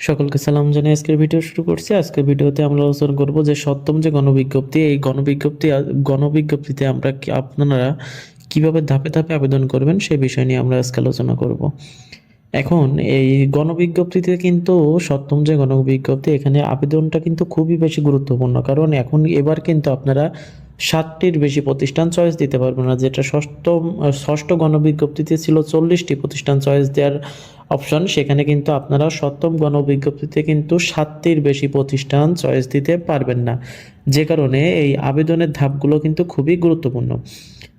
সকলকে সালাম জানিয়ে আজকের ভিডিও শুরু করছি। আজকের ভিডিওতে আমরা আলোচনা করব যে সপ্তম যে গণবিজ্ঞপ্তি, এই গণবিজ্ঞপ্তি, গণবিজ্ঞপ্তিতে আমরা আপনারা কীভাবে ধাপে ধাপে আবেদন করবেন সেই বিষয় নিয়ে আমরা আজকে আলোচনা করব। এখন এই গণবিজ্ঞপ্তিতে কিন্তু সপ্তম যে গণবিজ্ঞপ্তি, এখানে আবেদনটা কিন্তু খুবই বেশি গুরুত্বপূর্ণ। কারণ এখন এবার কিন্তু আপনারা সাতটির বেশি প্রতিষ্ঠান চয়েস দিতে পারবেন না। যেটা ষষ্ঠ ষষ্ঠ গণবিজ্ঞপ্তিতে ছিল চল্লিশটি প্রতিষ্ঠান চয়েস দেওয়ার অপশন সেখানে কিন্তু আপনারা সপ্তম গণবিজ্ঞপ্তিতে কিন্তু সাতটির বেশি প্রতিষ্ঠান চয়েস দিতে পারবেন না। যে কারণে এই আবেদনের ধাপগুলো কিন্তু খুবই গুরুত্বপূর্ণ।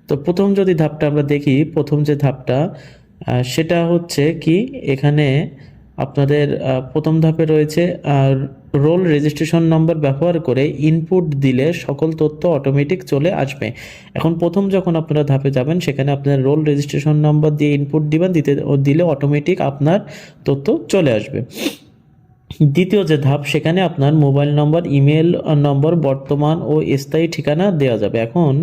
তো প্রথম যদি ধাপটা আমরা দেখি, প্রথম যে ধাপটা সেটা হচ্ছে কি, এখানে আপনাদের প্রথম ধাপে রয়েছে রোল রেজিস্ট্রেশন নম্বর ব্যবহার করে ইনপুট দিলে সকল তথ্য অটোমেটিক চলে আসবে। এখন প্রথম যখন আপনারা ধাপে যাবেন, সেখানে আপনার রোল রেজিস্ট্রেশন নম্বর দিয়ে ইনপুট দিবেন, দিতে, দিলে অটোমেটিক আপনার তথ্য চলে আসবে। দ্বিতীয় যে ধাপ, সেখানে আপনার মোবাইল নম্বর, ইমেল নম্বর, বর্তমান ও স্থায়ী ঠিকানা দেওয়া যাবে। এখন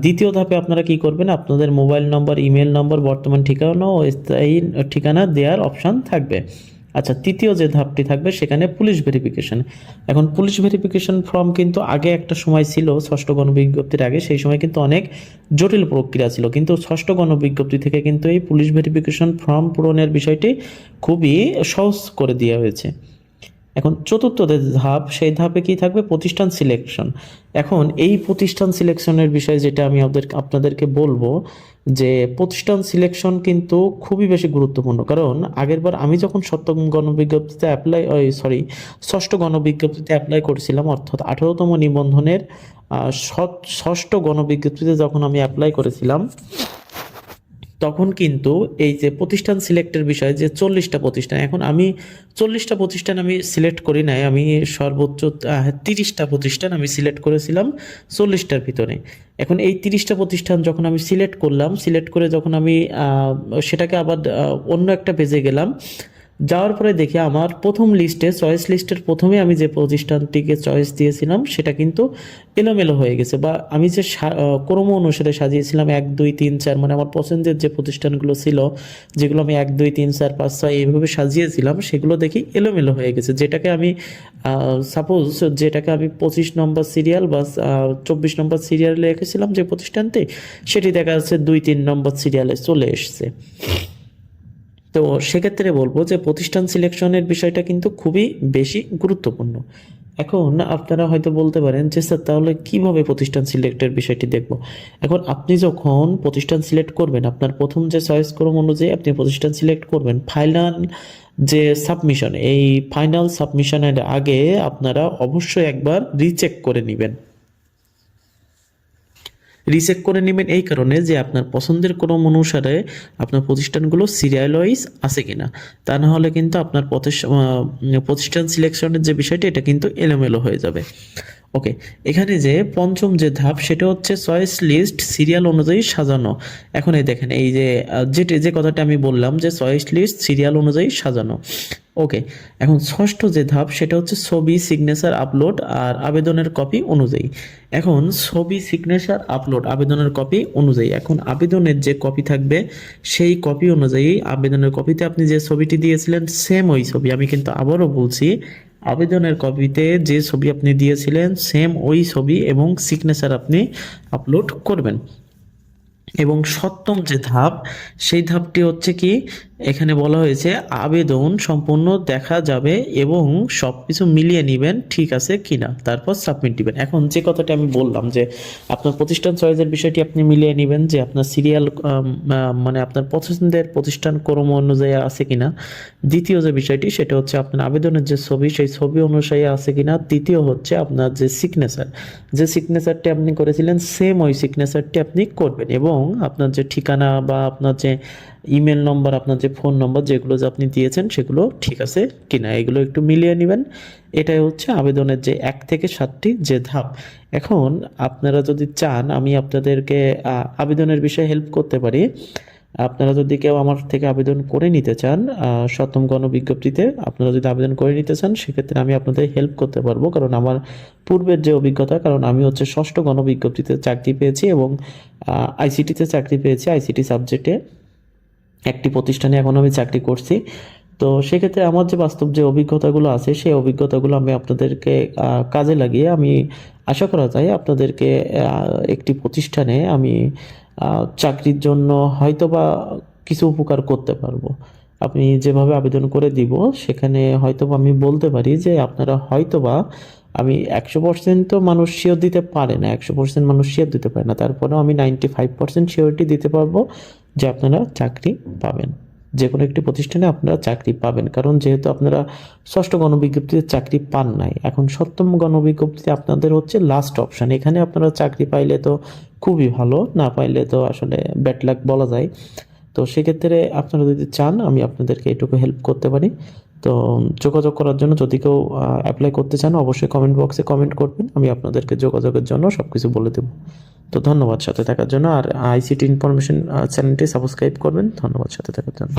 দ্বিতীয় ধাপে আপনারা কি করবেন? আপনাদের মোবাইল নম্বর, ইমেল নম্বর, বর্তমান ঠিকানা ও স্থায়ী ঠিকানা দেওয়ার অপশান থাকবে। আচ্ছা তৃতীয় যে ধাপটি থাকবে সেখানে পুলিশ ভেরিফিকেশন এখন পুলিশ ভেরিফিকেশন ফর্ম কিন্তু আগে একটা সময় ছিল, ষষ্ঠ গণবিজ্ঞপ্তির আগে, সেই সময় কিন্তু অনেক জটিল প্রক্রিয়া ছিল। কিন্তু ষষ্ঠ গণবিজ্ঞপ্তি থেকে কিন্তু এই পুলিশ ভেরিফিকেশন ফর্ম পূরণের বিষয়টি খুবই সহজ করে দেওয়া হয়েছে। এখন চতুর্থ ধাপ, সেই ধাপে কি থাকবে? প্রতিষ্ঠান সিলেকশন এখন এই প্রতিষ্ঠান সিলেকশনের বিষয়ে যেটা আমি আপনাদের, আপনাদেরকে বলব, যে প্রতিষ্ঠান সিলেকশন কিন্তু খুবই বেশি গুরুত্বপূর্ণ। কারণ আগেরবার আমি যখন সপ্তম গণবিজ্ঞপ্তিতে অ্যাপ্লাই সরি ষষ্ঠ গণবিজ্ঞপ্তিতে অ্যাপ্লাই করেছিলাম, অর্থাৎ আঠারোতম নিবন্ধনের ষষ্ঠ গণবিজ্ঞপ্তিতে যখন আমি অ্যাপ্লাই করেছিলাম তখন কিন্তু এই যে প্রতিষ্ঠান সিলেক্টের বিষয়ে যে চল্লিশটা প্রতিষ্ঠান, এখন আমি চল্লিশটা প্রতিষ্ঠান আমি সিলেক্ট করি নাই, আমি সর্বোচ্চ তিরিশটা প্রতিষ্ঠান আমি সিলেক্ট করেছিলাম চল্লিশটার ভিতরে। এখন এই তিরিশটা প্রতিষ্ঠান যখন আমি সিলেক্ট করলাম, সিলেক্ট করে যখন আমি সেটাকে আবার অন্য একটা পেজে গেলাম যাওয়ার পরে দেখি আমার প্রথম লিস্টে চয়েস লিস্টের প্রথমে আমি যে প্রতিষ্ঠানটিকে চয়েস দিয়েছিলাম, সেটা কিন্তু এলোমেলো হয়ে গেছে বা আমি যে ক্রম অনুসারে সাজিয়েছিলাম এক, দুই, তিন, চার মানে আমার পছন্দের যে প্রতিষ্ঠানগুলো ছিল, যেগুলো আমি এক, দুই, তিন, চার, পাঁচ, ছয় এইভাবে সাজিয়েছিলাম, সেগুলো দেখি এলোমেলো হয়ে গেছে। যেটাকে আমি সাপোজ যেটাকে আমি পঁচিশ নম্বর সিরিয়াল বা চব্বিশ নম্বর সিরিয়ালে রেখেছিলাম যে প্রতিষ্ঠানটি, সেটি দেখা যাচ্ছে দুই, তিন নম্বর সিরিয়ালে চলে এসছে। তো সেক্ষেত্রে বলব যে প্রতিষ্ঠান সিলেকশনের বিষয়টা কিন্তু খুবই বেশি গুরুত্বপূর্ণ। এখন আপনারা হয়তো বলতে পারেন যে, স্যার, তাহলে কীভাবে প্রতিষ্ঠান সিলেক্টের বিষয়টি দেখব? এখন আপনি যখন প্রতিষ্ঠান সিলেক্ট করবেন, আপনার প্রথম যে চয়েস ক্রম অনুযায়ী আপনি প্রতিষ্ঠান সিলেক্ট করবেন ফাইনাল যে সাবমিশন এই ফাইনাল সাবমিশনের আগে আপনারা অবশ্যই একবার রিচেক করে নেবেন। রিচেক করে নেবেন এই কারণে যে আপনার পছন্দের ক্রম অনুসারে আপনার প্রতিষ্ঠানগুলো সিরিয়াল ওয়াইজ আছে কিনা। তা না হলে কিন্তু আপনার প্রতিষ্ঠা- প্রতিষ্ঠান সিলেকশনের যে বিষয়টি, এটা কিন্তু এলোমেলো হয়ে যাবে। ওকে এখানে যে পঞ্চম যে ধাপ, সেটা হচ্ছে চয়েস লিস্ট সিরিয়াল অনুযায়ী সাজানো। এখন এই দেখেন, এই যে যেটি যে কথাটা আমি বললাম যে চয়েস লিস্ট সিরিয়াল অনুযায়ী সাজানো। ওকে এখন ষষ্ঠ যে ধাপ, সেটা হচ্ছে ছবি সিগনেচার আপলোড আর আবেদনের কপি অনুযায়ী। এখন ছবি সিগনেচার আপলোড আবেদনের কপি অনুযায়ী। এখন আবেদনের যে কপি থাকবে, সেই কপি অনুযায়ী আবেদনের কপিতে আপনি যে ছবিটি দিয়েছিলেন সেম ওই ছবি। আমি কিন্তু আবারও বলছি আবেদনের কপিতে যে ছবি আপনি দিয়েছিলেন সেম ওই ছবি এবং সিগনেচার আপনি আপলোড করবেন। এবং সপ্তম যে ধাপ, সেই ধাপটি হচ্ছে কি? এখানে বলা হয়েছে, আবেদন সম্পূর্ণ দেখা যাবে এবং সব কিছু মিলিয়ে নেবেন, ঠিক আছে কিনা? তারপর সাবমিট দিবেন। এখন যে কথাটা আমি বললাম যে, আপনার প্রতিষ্ঠান চয়েসের বিষয়টি আপনি মিলিয়ে নেবেন যে, আপনার সিরিয়াল মানে আপনার পছন্দের প্রতিষ্ঠান ক্রম অনুযায়ী আছে কিনা। দ্বিতীয় যে বিষয়টি, সেটা হচ্ছে আপনার আবেদনের যে ছবি, সেই ছবি অনুযায়ী আছে কিনা। তৃতীয় হচ্ছে আপনার যে সিগনেচার যে সিগনেচারটি আপনি করেছিলেন সেম ওই সিগনেচারটি আপনি করবেন এবং আপনার যে ঠিকানা বা আপনার যে ইমেল নম্বর আপনার যে ফোন নম্বর যেগুলো যে আপনি দিয়েছেন সেগুলো ঠিক আছে কিনা, এগুলো একটু মিলিয়ে নেবেন। এটাই হচ্ছে আবেদনের যে এক থেকে সাতটি যে ধাপ। এখন আপনারা যদি চান, আমি আপনাদেরকে আবেদনের বিষয়ে হেল্প করতে পারি। আপনারা যদি কেউ আমার থেকে আবেদন করে নিতে চান সপ্তম গণবিজ্ঞপ্তিতে আপনারা যদি আবেদন করে নিতে চান, সেক্ষেত্রে আমি আপনাদের হেল্প করতে পারব। কারণ আমার পূর্বের যে অভিজ্ঞতা, কারণ আমি হচ্ছে ষষ্ঠ গণবিজ্ঞপ্তিতে চাকরি পেয়েছি এবং আইসিটিতে চাকরি পেয়েছি আইসিটি সাবজেক্টে একটি প্রতিষ্ঠানে এখন আমি চাকরি করছি। তো সেক্ষেত্রে আমার যে বাস্তব যে অভিজ্ঞতাগুলো আছে, সেই অভিজ্ঞতাগুলো আমি আপনাদেরকে কাজে লাগিয়ে আমি আশা করা যায় আপনাদেরকে একটি প্রতিষ্ঠানে আমি চাকরির জন্য হয়তো বা কিছু উপকার করতে পারব। আপনি যেভাবে আবেদন করে দিব, সেখানে হয়তোবা আমি বলতে পারি যে আপনারা হয়তো বা আমি একশো পার্সেন্ট তো মানুষ শিওর দিতে পারে না, একশো পার্সেন্ট মানুষ শিওর দিতে পারে না, তারপরেও আমি নাইনটি ফাইভ পার্সেন্ট শিওরিটি দিতে পারব। যে আপনারা চাকরি পাবেন। যে কোনো একটি প্রতিষ্ঠানে আপনারা চাকরি পাবেন। কারণ যেহেতু আপনারা ষষ্ঠ গণবিজ্ঞপ্তিতে চাকরি পান নাই, এখন সপ্তম গণবিজ্ঞপ্তিতে আপনাদের হচ্ছে লাস্ট অপশান এখানে আপনারা চাকরি পাইলে তো খুবই ভালো, না পাইলে তো আসলে ব্যাড লাক বলা যায়। তো সেক্ষেত্রে আপনারা যদি চান, আমি আপনাদেরকে এটুকু হেল্প করতে পারি। তো যোগাযোগ করার জন্য যদি কেউ অ্যাপ্লাই করতে চান, অবশ্যই কমেন্ট বক্সে কমেন্ট করবেন, আমি আপনাদেরকে যোগাযোগের জন্য সব কিছু বলে দেবো। তো ধন্যবাদ সাথে থাকার জন্য, আর আইসিটি ইনফরমেশন চ্যানেলটি সাবস্ক্রাইব করবেন, ধন্যবাদ সাথে থাকার জন্য।